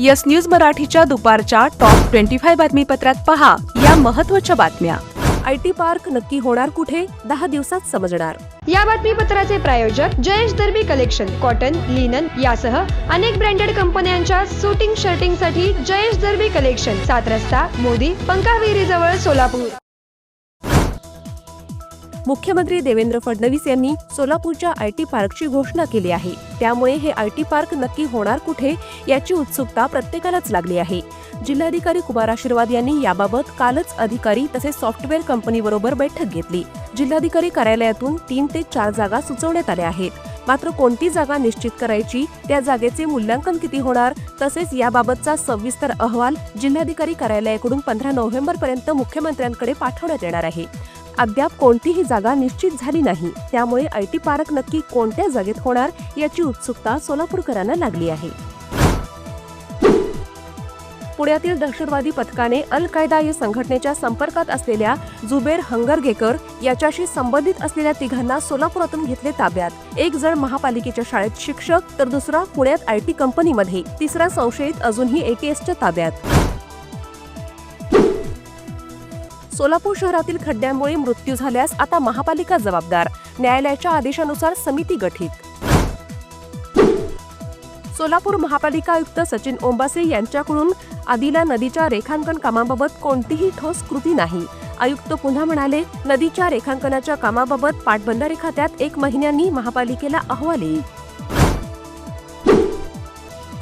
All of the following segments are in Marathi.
यस न्यूज मराठीच्या दुपारच्या टॉप ट्वेंटी फाय बातमीपत्रात पहा या महत्त्वाच्या बातम्या. आय टी पार्क नक्की होणार कुठे? दहा दिवसात समजणार. या बातमीपत्राचे प्रायोजक Jayesh Darbi collection cotton linen यासह अनेक ब्रँडेड कंपन्यांच्या सुटिंग शर्टिंगसाठी जयेश दर्बी कलेक्शन सात रस्ता मोदी पंकाविरी जवळ सोलापूर. मुख्यमंत्री देवेंद्र फडणवीस यांनी सोलापूरच्या आय टी पार्कची घोषणा केली आहे. त्यामुळे हे आय टी पार्क नक्की होणार कुठे याची उत्सुकता प्रत्येकालाच लागली आहे. जिल्हाधिकारी कुमार आशीर्वाद यांनी याबाबत कालच अधिकारी तसेच सॉफ्टवेअर कंपनीबरोबर बैठक घेतली. जिल्हाधिकारी कार्यालयातून तीन ते चार जागा सुचवण्यात आल्या आहेत. मात्र कोणती जागा निश्चित करायची त्या जागेचे मूल्यांकन किती होणार तसेच याबाबतचा सविस्तर अहवाल जिल्हाधिकारी कार्यालयाकडून पंधरा नोव्हेंबर पर्यंत मुख्यमंत्र्यांकडे पाठवण्यात येणार आहे. अद्याप कोणतीही जागा निश्चित झाली नाही. त्यामुळे आय टी पार्क नक्की कोणत्या जागेत होणार याची उत्सुकता सोलापूरकरांना लागली आहे. पुण्यातील दहशतवादी पथकाने अल कायदा या संघटनेच्या संपर्कात असलेल्या जुबेर हंगरगेकर याच्याशी संबंधित असलेल्या तिघांना सोलापुरातून घेतले ताब्यात. एक जण महापालिकेच्या शाळेत शिक्षक तर दुसरा पुण्यात आय टी कंपनीमध्ये तिसरा संशयित अजूनही एटीएसच्या ताब्यात. सोलापूर शहरातील खड्ड्यांमुळे मृत्यू झाल्यास आता महापालिका जबाबदार. न्यायालयाच्या आदेशानुसार समिती गठीत. सोलापूर महापालिका आयुक्त सचिन ओंबासे यांच्याकडून आदिला नदीच्या रेखांकन कामाबाबत कोणतीही ठोस कृती नाही. आयुक्त पुन्हा म्हणाले नदीच्या रेखांकनाच्या कामाबाबत पाटबंधारे खात्यात एक महिन्यांनी महापालिकेला अहवाल येईल.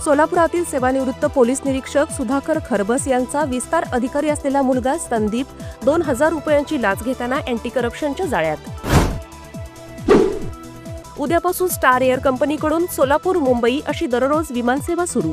सोलापुरातील सेवानिवृत्त पोलीस निरीक्षक सुधाकर खरबस यांचा विस्तार अधिकारी असलेला मुलगा संदीप दोन हजार रुपयांची लाच घेताना अँटी करप्शनच्या जाळ्यात. उद्यापासून स्टार एअर कंपनीकडून सोलापूर मुंबई अशी दररोज विमानसेवा सुरू.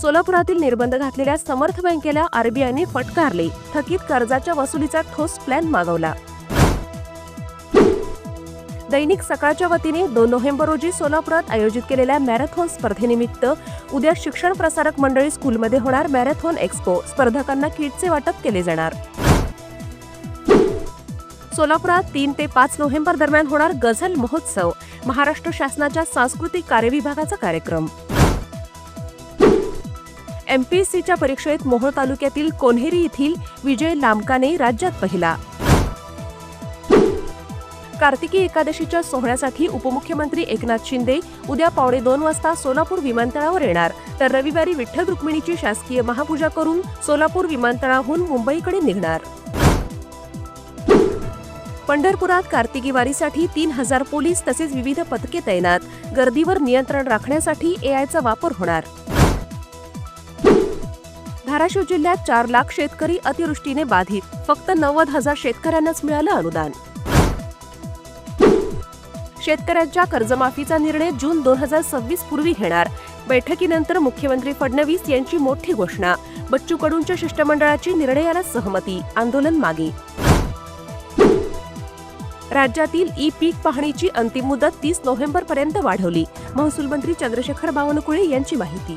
सोलापुरातील निर्बंध घातलेल्या समर्थ बँकेला आरबीआयने फटकारले. थकीत कर्जाच्या वसुलीचा ठोस प्लॅन मागवला. दैनिक सकाळच्या वतीने दोन नोव्हेंबर रोजी सोलापुरात आयोजित केलेल्या मॅरेथॉन स्पर्धेनिमित्त उद्या शिक्षण प्रसारक मंडळी स्कूलमध्ये होणार मॅरेथॉन एक्स्पो. स्पर्धकांना किटचे वाटप केले जाणार. सोलापुरात तीन ते पाच नोव्हेंबर दरम्यान होणार गझल महोत्सव. महाराष्ट्र शासनाच्या सांस्कृतिक कार्य विभागाचा कार्यक्रम. एमपीएससीच्या परीक्षेत मोहोळ तालुक्यातील कोन्हेरी येथील विजय लांबकाने राज्यात पहिला. कार्तिकी एकादशीच्या सोहळ्यासाठी उपमुख्यमंत्री एकनाथ शिंदे उद्या पावणे दोन वाजता सोलापूर विमानतळावर येणार. तर रविवारी विठ्ठल रुक्मिणीची शासकीय महापूजा करून सोलापूर विमानतळाहून मुंबईकडे निघणार. पंढरपुरात कार्तिकी वारीसाठी तीन हजार पोलीस तसेच विविध पथके तैनात. गर्दीवर नियंत्रण राखण्यासाठी एआयचा वापर होणार. धाराशिव जिल्ह्यात चार लाख शेतकरी अतिवृष्टीने बाधित. फक्त नव्वद हजार शेतकऱ्यांनाच मिळालं अनुदान. शेतकऱ्यांच्या कर्जमाफीचा निर्णय जून दोन हजार सव्वीस पूर्वी घेणार. बैठकीनंतर मुख्यमंत्री फडणवीस यांची मोठी घोषणा. बच्चू कडूंच्या शिष्टमंडळाची निर्णयाला सहमती आंदोलन मागे. राज्यातील ई पीक पाहणीची अंतिम मुदत तीस नोव्हेंबर पर्यंत वाढवली. महसूल मंत्री चंद्रशेखर बावनकुळे यांची माहिती.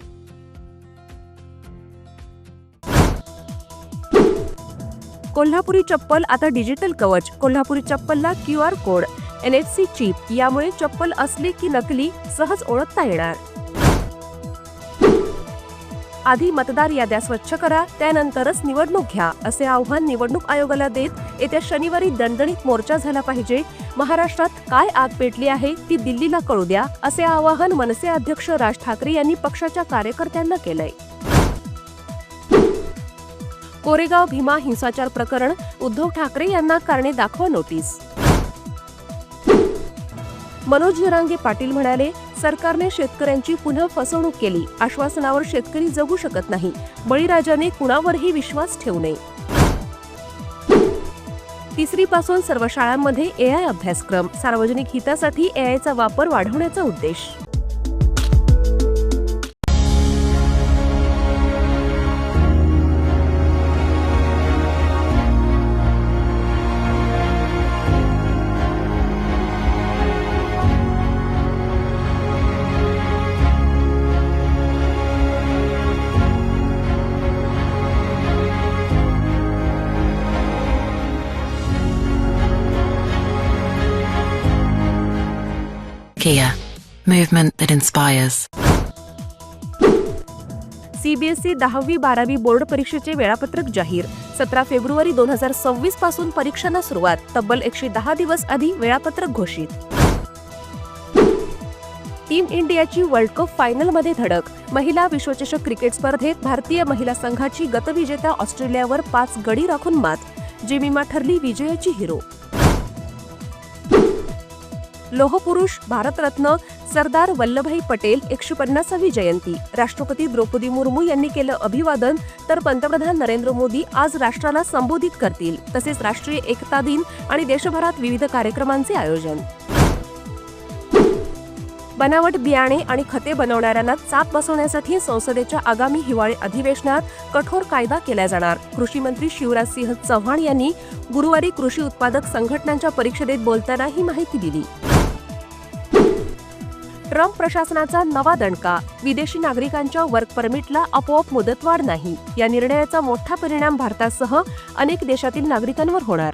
कोल्हापुरी चप्पल आता डिजिटल कवच. Kolhapuri चप्पलला Q R code. N H C chip. यामुळे चप्पल असली की नकली सहज ओळखता येणार. आधी मतदार याद्या स्वच्छ करा त्यानंतरच निवडणूक घ्या असे आव्हान निवडणूक आयोगाला देत येत्या शनिवारी दणदणीत मोर्चा झाला पाहिजे. महाराष्ट्रात काय आग पेटली आहे ती दिल्लीला कळू द्या असे आवाहन मनसे अध्यक्ष राज ठाकरे यांनी पक्षाच्या कार्यकर्त्यांना केलंय. कोरेगाव भीमा हिंसाचार प्रकरण उद्धव ठाकरे यांना कारणे दाखवा नोटीस. मनोज जरांगे पाटील म्हणाले सरकारने शेतकऱ्यांची पुन्हा फसवणूक केली. आश्वासनावर शेतकरी जगू शकत नाही. बळीराजाने कुणावरही विश्वास ठेवू नये. तिसरी पासून सर्व शाळांमध्ये एआय अभ्यासक्रम. सार्वजनिक हितासाठी एआयचा वापर वाढवण्याचा उद्देश. Kia, movement that inspires. CBSE दहावी बारावी बोर्ड परीक्षेचे वेळापत्रक जाहीर. सतरा फेब्रुवारी दोन हजार सव्वीसपासून परीक्षांना सुरुवात. तब्बल एकशे दहा दिवस आधी वेळापत्रक घोषित. टीम इंडियाची वर्ल्ड कप फायनलमध्ये धडक. महिला विश्वचषक क्रिकेट स्पर्धेत भारतीय महिला संघाची गतविजेत्या ऑस्ट्रेलियावर पाच गडी राखून मात. जिमिमा ठरली विजयाची हिरो. लोहपुरुष भारतरत्न सरदार वल्लभभाई पटेल एकशे पन्नासावी जयंती. राष्ट्रपती द्रौपदी मुर्मू यांनी केलं अभिवादन तर पंतप्रधान नरेंद्र मोदी आज राष्ट्राला संबोधित करतील. तसेच राष्ट्रीय एकता दिन आणि देशभरात विविध कार्यक्रमांचे आयोजन. बनावट बियाणे आणि खते बनवणाऱ्यांना चाप बसवण्यासाठी संसदेच्या आगामी हिवाळी अधिवेशनात कठोर कायदा केला जाणार. कृषी मंत्री शिवराज सिंह चव्हाण यांनी गुरुवारी कृषी उत्पादक संघटनांच्या परिषदेत बोलताना ही माहिती दिली. ट्रम्प प्रशासनाचा नवा दणका. विदेशी नागरिकांच्या वर्क परमिटला आपोआप मुदतवाढ नाही. या निर्णयाचा मोठा परिणाम भारतासह अनेक देशातील नागरिकांवर होणार.